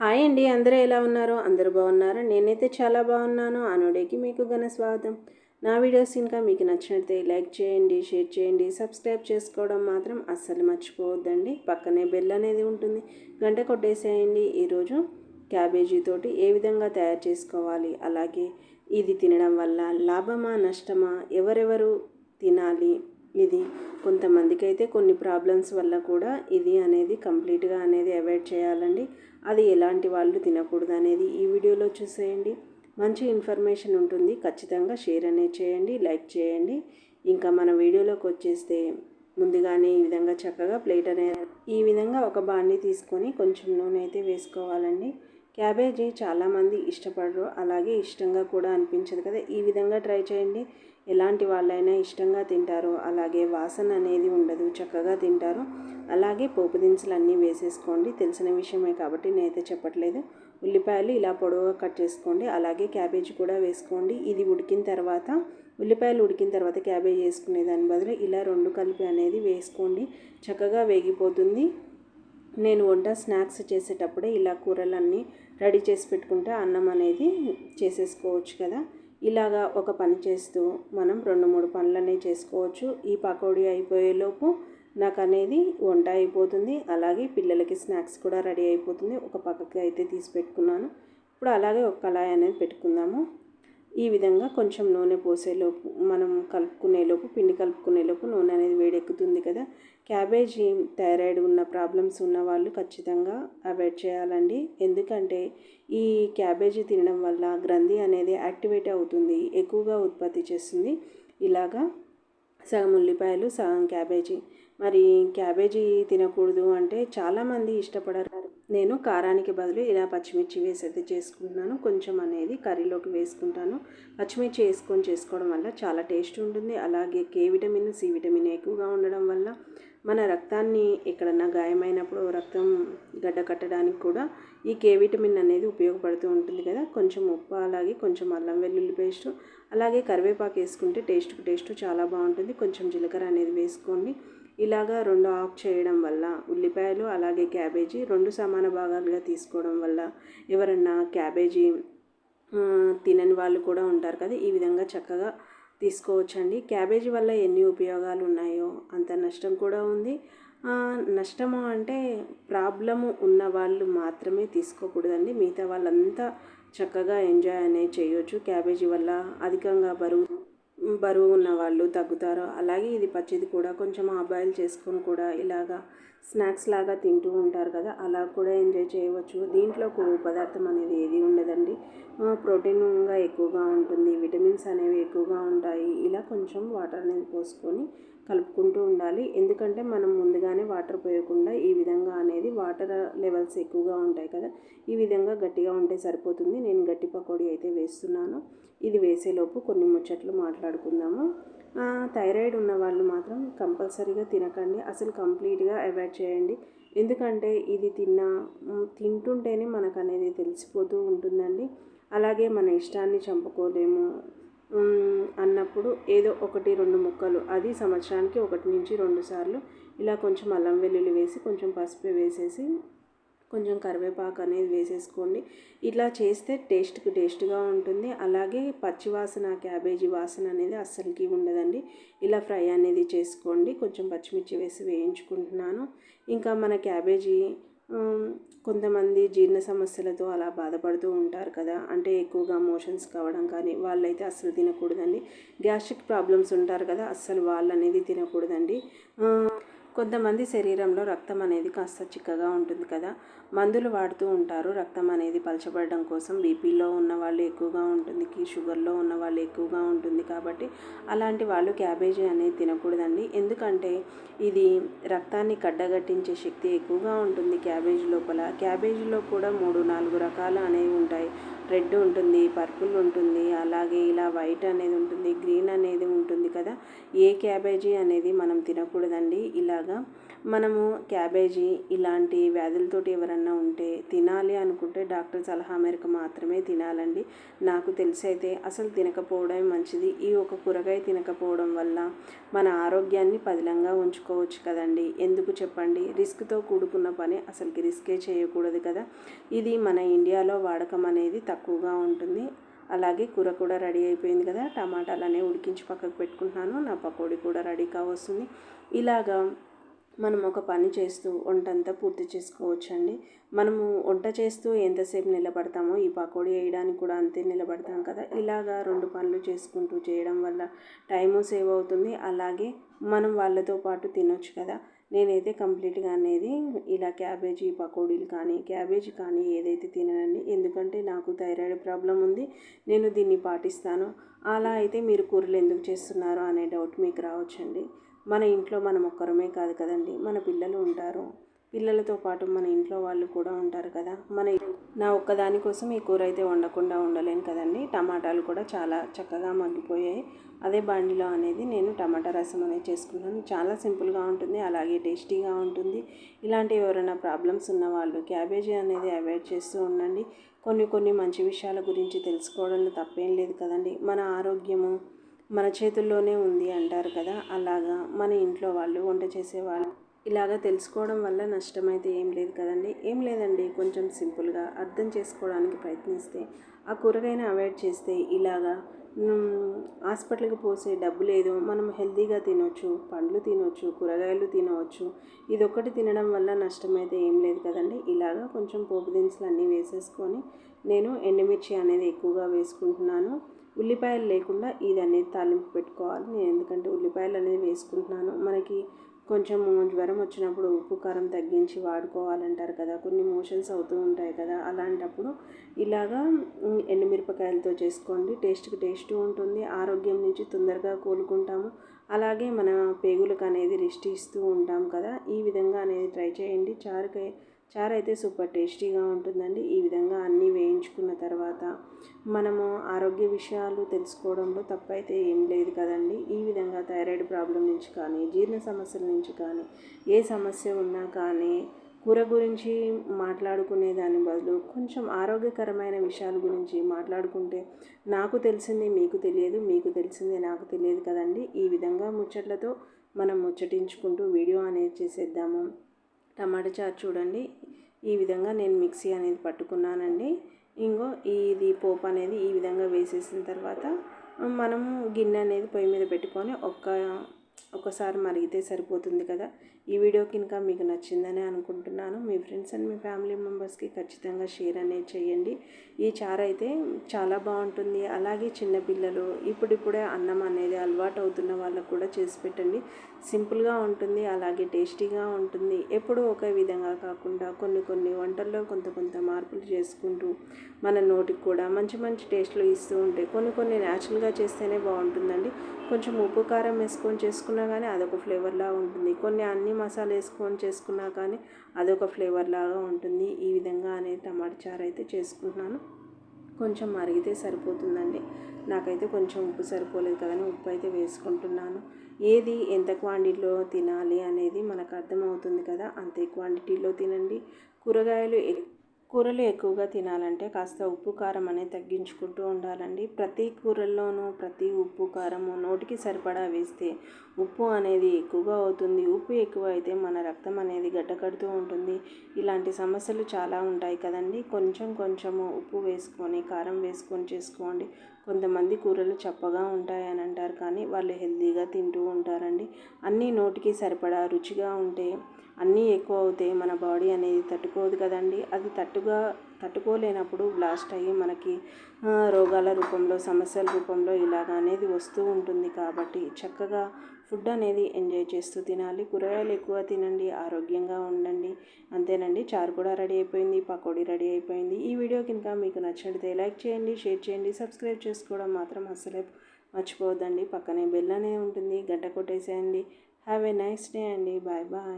Hi అండి అందరూ ఎలా ఉన్నారు? అందరూ బాగున్నారు? నేనైతే చాలా బాగున్నాను. అనుడేకి మీకు ఘన స్వాగతం. నా వీడియోస్ ఇంకా మీకు నచ్చినట్లయితే లైక్ చేయండి షేర్ చేయండి సబ్స్క్రైబ్ చేసుకోవడం మాత్రం అస్సలు మర్చిపోవద్దండి. పక్కనే బెల్ అనేది ఉంటుంది. గంట కొట్టేసేయండి. ఈరోజు క్యాబేజీ తోటి ఏ విధంగా తయారు చేసుకోవాలి? అలాగే ఇది తినడం వల్ల లాభమా నష్టమా? ఎవరెవరు తినాలి? ఇది కొంతమందికి అయితే కొన్ని ప్రాబ్లమ్స్ వల్ల కూడా ఇది అనేది కంప్లీట్గా అనేది అవాయిడ్ చేయాలండి. అది ఎలాంటి వాళ్ళు తినకూడదు అనేది ఈ వీడియోలో చూసేయండి. మంచి ఇన్ఫర్మేషన్ ఉంటుంది. ఖచ్చితంగా షేర్ అనేది చేయండి లైక్ చేయండి. ఇంకా మన వీడియోలోకి వచ్చేస్తే ముందుగానే ఈ విధంగా చక్కగా ప్లేట్ అనేది ఈ విధంగా ఒక బాండి తీసుకొని కొంచెం నూనె అయితే వేసుకోవాలండి. క్యాబేజీ చాలామంది ఇష్టపడరు. అలాగే ఇష్టంగా కూడా అనిపించదు కదా. ఈ విధంగా ట్రై చేయండి. ఎలాంటి వాళ్ళైనా ఇష్టంగా తింటారు. అలాగే వాసన అనేది ఉండదు. చక్కగా తింటారు. అలాగే పోపు దినుసులు అన్నీ వేసేసుకోండి. తెలిసిన విషయమే కాబట్టి నేనైతే చెప్పట్లేదు. ఉల్లిపాయలు ఇలా పొడవుగా కట్ చేసుకోండి. అలాగే క్యాబేజీ కూడా వేసుకోండి. ఇది ఉడికిన తర్వాత ఉల్లిపాయలు ఉడికిన తర్వాత క్యాబేజీ వేసుకునే దాని బదులు ఇలా రెండు కలిపి అనేది వేసుకోండి. చక్కగా వేగిపోతుంది. నేను వంట స్నాక్స్ చేసేటప్పుడే ఇలా కూరలన్నీ రెడీ చేసి పెట్టుకుంటే అన్నం అనేది చేసేసుకోవచ్చు కదా. ఇలాగా ఒక పని చేస్తూ మనం రెండు మూడు పనులనే చేసుకోవచ్చు. ఈ పకోడీ అయిపోయేలోపు నాకు అనేది వంట అయిపోతుంది. అలాగే పిల్లలకి స్నాక్స్ కూడా రెడీ అయిపోతుంది. ఒక పక్కకి అయితే తీసి పెట్టుకున్నాను. ఇప్పుడు అలాగే ఒక కళాయి అనేది పెట్టుకుందాము. ఈ విధంగా కొంచెం నూనె పోసేలోపు మనం కలుపుకునేలోపు పిండి కలుపుకునేలోపు నూనె అనేది వేడెక్కుతుంది కదా. క్యాబేజీ థైరాయిడ్ ఉన్న ప్రాబ్లమ్స్ ఉన్న వాళ్ళు ఖచ్చితంగా అవాయిడ్ చేయాలండి. ఎందుకంటే ఈ క్యాబేజీ తినడం వల్ల గ్రంథి అనేది యాక్టివేట్ అవుతుంది ఎక్కువగా ఉత్పత్తి చేస్తుంది. ఇలాగా సగం ఉల్లిపాయలు సగం క్యాబేజీ. మరి క్యాబేజీ తినకూడదు అంటే చాలామంది ఇష్టపడరు. నేను కారానికి బదులు ఇలా పచ్చిమిర్చి వేసి అయితే చేసుకుంటున్నాను. కొంచెం అనేది కర్రీలోకి వేసుకుంటాను. పచ్చిమిర్చి వేసుకొని చేసుకోవడం వల్ల చాలా టేస్ట్ ఉంటుంది. అలాగే కే విటమిన్ సి విటమిన్ ఎక్కువగా ఉండడం వల్ల మన రక్తాన్ని ఎక్కడన్నా గాయమైనప్పుడు రక్తం గడ్డ కట్టడానికి కూడా ఈ కే విటమిన్ అనేది ఉపయోగపడుతూ ఉంటుంది కదా. కొంచెం ఉప్పు అలాగే కొంచెం అల్లం వెల్లుల్లి పేస్ట్ అలాగే కరివేపాకు వేసుకుంటే టేస్ట్కు టేస్ట్ చాలా బాగుంటుంది. కొంచెం జీలకర్ర అనేది వేసుకోండి. ఇలాగా రెండు ఆఫ్ చేయడం వల్ల ఉల్లిపాయలు అలాగే క్యాబేజీ రెండు సమాన భాగాలుగా తీసుకోవడం వల్ల ఎవరన్నా క్యాబేజీ తినని వాళ్ళు కూడా ఉంటారు కదా. ఈ విధంగా చక్కగా తీసుకోవచ్చండి. క్యాబేజీ వల్ల ఎన్ని ఉపయోగాలు ఉన్నాయో? అంత నష్టం కూడా ఉంది. నష్టము అంటే ప్రాబ్లము ఉన్న వాళ్ళు మాత్రమే తీసుకోకూడదండి. మిగతా వాళ్ళంతా చక్కగా ఎంజాయ్ అనేది చేయొచ్చు. క్యాబేజీ వల్ల అధికంగా బరువు బరువు ఉన్న వాళ్ళు తగ్గుతారు. అలాగే ఇది పచ్చిది కూడా కొంచెం అబాయిల్ చేసుకొని కూడా ఇలాగా స్నాక్స్ లాగా తింటూ ఉంటారు కదా అలా కూడా ఎంజాయ్ చేయవచ్చు. దీంట్లో కొవ్వు పదార్థం అనేది ఏది ఉండదండి. ప్రోటీన్గా ఎక్కువగా ఉంటుంది విటమిన్స్ అనేవి ఎక్కువగా ఉంటాయి. ఇలా కొంచెం వాటర్ అనేది పోసుకొని కలుపుకుంటూ ఉండాలి. ఎందుకంటే మనం ముందుగానే వాటర్ పోయకుండా ఈ విధంగా అనేది వాటర్ లెవెల్స్ ఎక్కువగా ఉంటాయి కదా ఈ విధంగా గట్టిగా ఉంటే సరిపోతుంది. నేను గట్టి పకోడీ అయితే వేస్తున్నాను. ఇది వేసేలోపు కొన్ని ముచ్చట్లు మాట్లాడుకుందాము. థైరాయిడ్ ఉన్న వాళ్ళు మాత్రం కంపల్సరీగా తినకండి. అసలు కంప్లీట్గా అవాయిడ్ చేయండి. ఎందుకంటే ఇది తిన్న తింటుంటేనే మనకు అనేది తెలిసిపోతూ ఉంటుందండి. అలాగే మన ఇష్టాన్ని చంపుకోలేము. అన్నప్పుడు ఏదో ఒకటి రెండు ముక్కలు అది సంవత్సరానికి ఒకటి నుంచి రెండు సార్లు ఇలా కొంచెం అల్లం వెల్లుల్లి వేసి కొంచెం పసుపు వేసేసి కొంచెం కరివేపాకు అనేది వేసేసుకోండి. ఇట్లా చేస్తే టేస్ట్కి టేస్ట్గా ఉంటుంది. అలాగే పచ్చివాసన క్యాబేజీ వాసన అనేది అస్సలకి ఉండదండి. ఇలా ఫ్రై అనేది చేసుకోండి. కొంచెం పచ్చిమిర్చి వేసి వేయించుకుంటున్నాను. ఇంకా మన క్యాబేజీ కొంతమంది జీర్ణ సమస్యలతో అలా బాధపడుతూ ఉంటారు కదా. అంటే ఎక్కువగా మోషన్స్ కావడం కానీ వాళ్ళైతే అస్సలు తినకూడదండి. గ్యాస్ట్రిక్ ప్రాబ్లమ్స్ ఉంటారు కదా అస్సలు వాళ్ళు అనేది తినకూడదండి. కొంతమంది శరీరంలో రక్తం అనేది కాస్త చిక్కగా ఉంటుంది కదా. మందులు వాడుతూ ఉంటారు. రక్తం అనేది పలచబడడం కోసం బీపీలో ఉన్న వాళ్ళు ఎక్కువగా ఉంటుంది. షుగర్లో ఉన్న వాళ్ళు ఎక్కువగా ఉంటుంది కాబట్టి అలాంటి వాళ్ళు క్యాబేజీ అనేది తినకూడదండి. ఎందుకంటే ఇది రక్తాన్ని కడ్డగట్టించే శక్తి ఎక్కువగా ఉంటుంది క్యాబేజీ లోపల. క్యాబేజీలో కూడా మూడు నాలుగు రకాలు అనేవి ఉంటాయి. రెడ్ ఉంటుంది పర్పుల్ ఉంటుంది అలాగే ఇలా వైట్ అనేది ఉంటుంది గ్రీన్ అనేది ఉంటుంది కదా. ఏ క్యాబేజీ అనేది మనం తినకూడదండి. ఇలాగా మనము క్యాబేజీ ఇలాంటి వ్యాధులతోటి ఎవరన్నా ఉంటే తినాలి అనుకుంటే డాక్టర్ సలహా మేరకు మాత్రమే తినాలండి. నాకు తెలిసి అయితే అసలు తినకపోవడమే మంచిది. ఈ ఒక కూరగాయ తినకపోవడం వల్ల మన ఆరోగ్యాన్ని పదిలంగా ఉంచుకోవచ్చు కదండి. ఎందుకు చెప్పండి? రిస్క్తో కూడుకున్న పని అసలుకి రిస్కే చేయకూడదు కదా. ఇది మన ఇండియాలో వాడకం అనేది తక్కువగా ఉంటుంది. అలాగే కూర కూడా రెడీ అయిపోయింది కదా. టమాటాలనే ఉడికించి పక్కకు పెట్టుకుంటున్నాను. నా పకోడీ కూడా రెడీ కావస్తుంది. ఇలాగా మనం ఒక పని చేస్తూ వంటంతా పూర్తి చేసుకోవచ్చండి. మనము వంట చేస్తూ ఎంతసేపు నిలబడతామో ఈ పకోడీ వేయడానికి కూడా అంతే నిలబడతాం కదా. ఇలాగా రెండు పనులు చేసుకుంటూ చేయడం వల్ల టైము సేవ్ అవుతుంది. అలాగే మనం వాళ్ళతో పాటు తినొచ్చు కదా. నేనైతే కంప్లీట్గా అనేది ఇలా క్యాబేజీ పకోడీలు కానీ క్యాబేజీ కానీ ఏదైతే తిననండి. ఎందుకంటే నాకు థైరాయిడ్ ప్రాబ్లం ఉంది. నేను దీన్ని పాటిస్తాను. అలా అయితే మీరు కూరలు ఎందుకు చేస్తున్నారు అనే డౌట్ మీకు రావచ్చండి. మన ఇంట్లో మనం ఒక్కరమే కాదు కదండి. మన పిల్లలు ఉంటారు. పిల్లలతో పాటు మన ఇంట్లో వాళ్ళు కూడా ఉంటారు కదా. మన నా ఒక్కదాని కోసం ఈ కూర అయితే వండకుండా ఉండలేను కదండి. టమాటాలు కూడా చాలా చక్కగా మగ్గిపోయాయి. అదే బండిలో అనేది నేను టమాటా రసం అనేది చేసుకున్నాను. చాలా సింపుల్గా ఉంటుంది. అలాగే టేస్టీగా ఉంటుంది. ఇలాంటి ఎవరైనా ప్రాబ్లమ్స్ ఉన్న వాళ్ళు క్యాబేజీ అనేది అవాయిడ్ చేస్తూ ఉండండి. కొన్ని కొన్ని మంచి విషయాల గురించి తెలుసుకోవడంలో తప్పేం లేదు కదండి. మన ఆరోగ్యము మన చేతుల్లోనే ఉంది అంటారు కదా అలాగా మన ఇంట్లో వాళ్ళు వంట చేసేవాళ్ళు ఇలాగ తెలుసుకోవడం వల్ల నష్టమైతే ఏం లేదు కదండి. ఏం లేదండి కొంచెం సింపుల్గా అర్థం చేసుకోవడానికి ప్రయత్నిస్తే ఆ కూరగాయని అవాయిడ్ చేస్తే ఇలాగా హాస్పిటల్కి పోసే డబ్బు లేదు మనం హెల్తీగా తినవచ్చు పండ్లు తినవచ్చు కూరగాయలు తినవచ్చు ఇదొక్కటి తినడం వల్ల నష్టమైతే ఏం లేదు కదండి. ఇలాగా కొంచెం పోపు దినుసులు అన్నీ వేసేసుకొని నేను ఎండుమిర్చి అనేది ఎక్కువగా వేసుకుంటున్నాను. ఉల్లిపాయలు లేకుండా ఇది అనేది తాలింపు పెట్టుకోవాలి. నేను ఎందుకంటే ఉల్లిపాయలు అనేది వేసుకుంటున్నాను. మనకి కొంచెం జ్వరం వచ్చినప్పుడు ఉప్పు కారం తగ్గించి వాడుకోవాలంటారు కదా. కొన్ని మోషన్స్ అవుతూ ఉంటాయి కదా. అలాంటప్పుడు ఇలాగా ఎండుమిరపకాయలతో చేసుకోండి. టేస్ట్కి టేస్ట్ ఉంటుంది. ఆరోగ్యం నుంచి తొందరగా కోలుకుంటాము. అలాగే మన పేగులకు అనేది రెస్ట్ ఇస్తూ ఉంటాం కదా. ఈ విధంగా అనేది ట్రై చేయండి. చారుకాయ చారు అయితే సూపర్ టేస్టీగా ఉంటుందండి. ఈ విధంగా అన్నీ వేయించుకున్న తర్వాత మనము ఆరోగ్య విషయాలు తెలుసుకోవడంలో తప్పైతే ఏం లేదు కదండి. ఈ విధంగా థైరాయిడ్ ప్రాబ్లం నుంచి కానీ జీర్ణ సమస్యల నుంచి కానీ ఏ సమస్య ఉన్నా కానీ కూర గురించి మాట్లాడుకునే దాని బదులు కొంచెం ఆరోగ్యకరమైన విషయాల గురించి మాట్లాడుకుంటే నాకు తెలిసింది మీకు తెలియదు మీకు తెలిసింది నాకు తెలియదు కదండి. ఈ విధంగా ముచ్చట్లతో మనం ముచ్చటించుకుంటూ వీడియో అనేది చేసేద్దాము. టమాటా చారు చూడండి. ఈ విధంగా నేను మిక్సీ అనేది పట్టుకున్నానండి. ఇంకో ఇది పోపు అనేది ఈ విధంగా వేసేసిన తర్వాత మనము గిన్నె అనేది పొయ్యి మీద పెట్టుకొని ఒక్క ఒకసారి మరిగితే సరిపోతుంది కదా. ఈ వీడియోకి ఇంకా మీకు నచ్చిందని అనుకుంటున్నాను. మీ ఫ్రెండ్స్ అండ్ మీ ఫ్యామిలీ మెంబర్స్కి ఖచ్చితంగా షేర్ అనేది చేయండి. ఈ చారు అయితే చాలా బాగుంటుంది. అలాగే చిన్నపిల్లలు ఇప్పుడిప్పుడే అన్నం అనేది అలవాటు అవుతున్న వాళ్ళకు కూడా చేసి పెట్టండి. సింపుల్గా ఉంటుంది అలాగే టేస్టీగా ఉంటుంది. ఎప్పుడూ ఒకే విధంగా కాకుండా కొన్ని కొన్ని వంటల్లో కొంత కొంత మార్పులు చేసుకుంటూ మన నోటికి కూడా మంచి మంచి టేస్ట్లు ఇస్తూ ఉంటే కొన్ని కొన్ని న్యాచురల్గా చేస్తేనే బాగుంటుందండి. కొంచెం ఉప్పు కారం వేసుకొని చేసుకున్నా కానీ అదొక ఫ్లేవర్ లాగా ఉంటుంది. కొన్ని అన్ని మసాలా వేసుకొని చేసుకున్నా కానీ అదొక ఫ్లేవర్ లాగా ఉంటుంది. ఈ విధంగా అనేది టమాటా చారు అయితే చేసుకుంటున్నాను కొంచెం మరిగితే సరిపోతుందండి. నాకైతే కొంచెం ఉప్పు సరిపోలేదు కదని ఉప్పు అయితే వేసుకుంటున్నాను. ఏది ఎంత క్వాంటిటీలో తినాలి అనేది మనకు అర్థమవుతుంది కదా. అంతే క్వాంటిటీలో తినండి. కూరగాయలు కూరలు ఎక్కువగా తినాలంటే కాస్త ఉప్పు కారం అనేది తగ్గించుకుంటూ ఉండాలండి. ప్రతి కూరల్లోనూ ప్రతి ఉప్పు కారము నోటికి సరిపడా వేస్తే ఉప్పు అనేది ఎక్కువగా అవుతుంది. ఉప్పు ఎక్కువ అయితే మన రక్తం అనేది గడ్డకడుతూ ఉంటుంది. ఇలాంటి సమస్యలు చాలా ఉంటాయి కదండి. కొంచెం కొంచెము ఉప్పు వేసుకొని కారం వేసుకొని చేసుకోండి. కొంతమంది కూరలు చప్పగా ఉంటాయని అంటారు కానీ వాళ్ళు హెల్తీగా తింటూ ఉంటారండి. అన్నీ నోటికి సరిపడా రుచిగా ఉంటే అన్నీ ఎక్కువ అవుతాయి మన బాడీ అనేది తట్టుకోదు కదండి. అది తట్టుగా తట్టుకోలేనప్పుడు బ్లాస్ట్ అయ్యి మనకి రోగాల రూపంలో సమస్యల రూపంలో ఇలాగ అనేది వస్తూ ఉంటుంది. కాబట్టి చక్కగా ఫుడ్ అనేది ఎంజాయ్ చేస్తూ తినాలి. కూరగాయలు ఎక్కువ తినండి. ఆరోగ్యంగా ఉండండి. అంతేనండి. చారు కూడా రెడీ అయిపోయింది. పకోడీ రెడీ అయిపోయింది. ఈ వీడియో కనుక మీకు నచ్చినట్లయితే లైక్ చేయండి షేర్ చేయండి సబ్స్క్రైబ్ చేసుకోవడం మాత్రం అసలే మర్చిపోవద్దండి. పక్కనే బెల్ అనేది ఉంటుంది. గడ్డ కొట్టేసేయండి. హ్యావ్ ఏ నైస్ డే అండి. Bye bye.